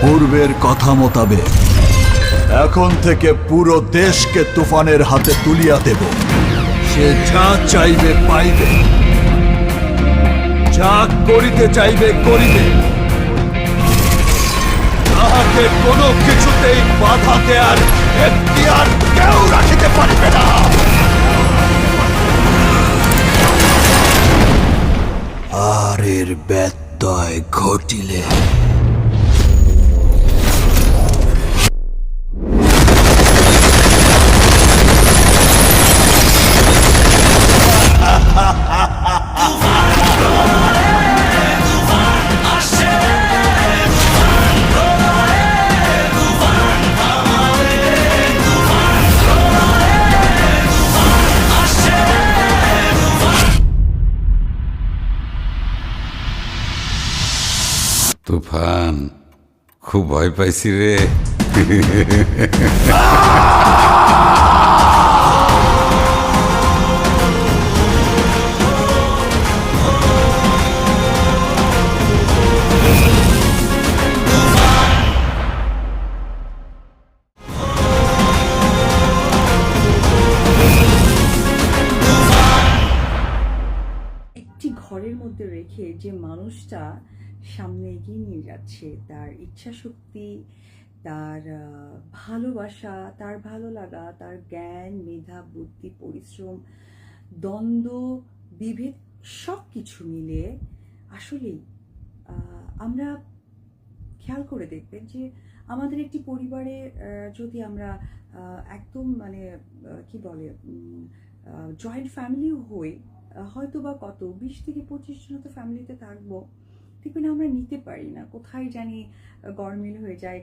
পূর্বের কথা মোতাবেক, এখন থেকে পুরো দেশকে তুফানের হাতে তুলিয়া দেব। সে যা চাইবে পাইবে। যা করিতে চাইবে করিবে। তাহাকে কোনো কিছুতেই বাধা দেয়ার এখতিয়ার কেউ রাখিতে পারিবে না। আর এর ব্যত্যয় ঘটিলে তুফান খুব ভয় পাইছি রে। একটি ঘরের মধ্যে রেখে যে মানুষটা সামনে এগিয়ে নিয়ে যাচ্ছে তার ইচ্ছা শক্তি তার ভালোবাসা, তার ভালো লাগা, তার জ্ঞান, মেধা, বুদ্ধি, পরিশ্রম, দ্বন্দ্ব, বিভেদ সব কিছু মিলে আসলেই আমরা খেয়াল করে দেখবেন যে আমাদের একটি পরিবারে যদি আমরা একদম মানে কি বলে জয়েন্ট ফ্যামিলিও হই হয়তো বা কত, বিশ থেকে পঁচিশ জন তো ফ্যামিলিতে থাকব। দেখবেন আমরা নিতে পারি না। কোথায় জানি গরমিল হয়ে যায়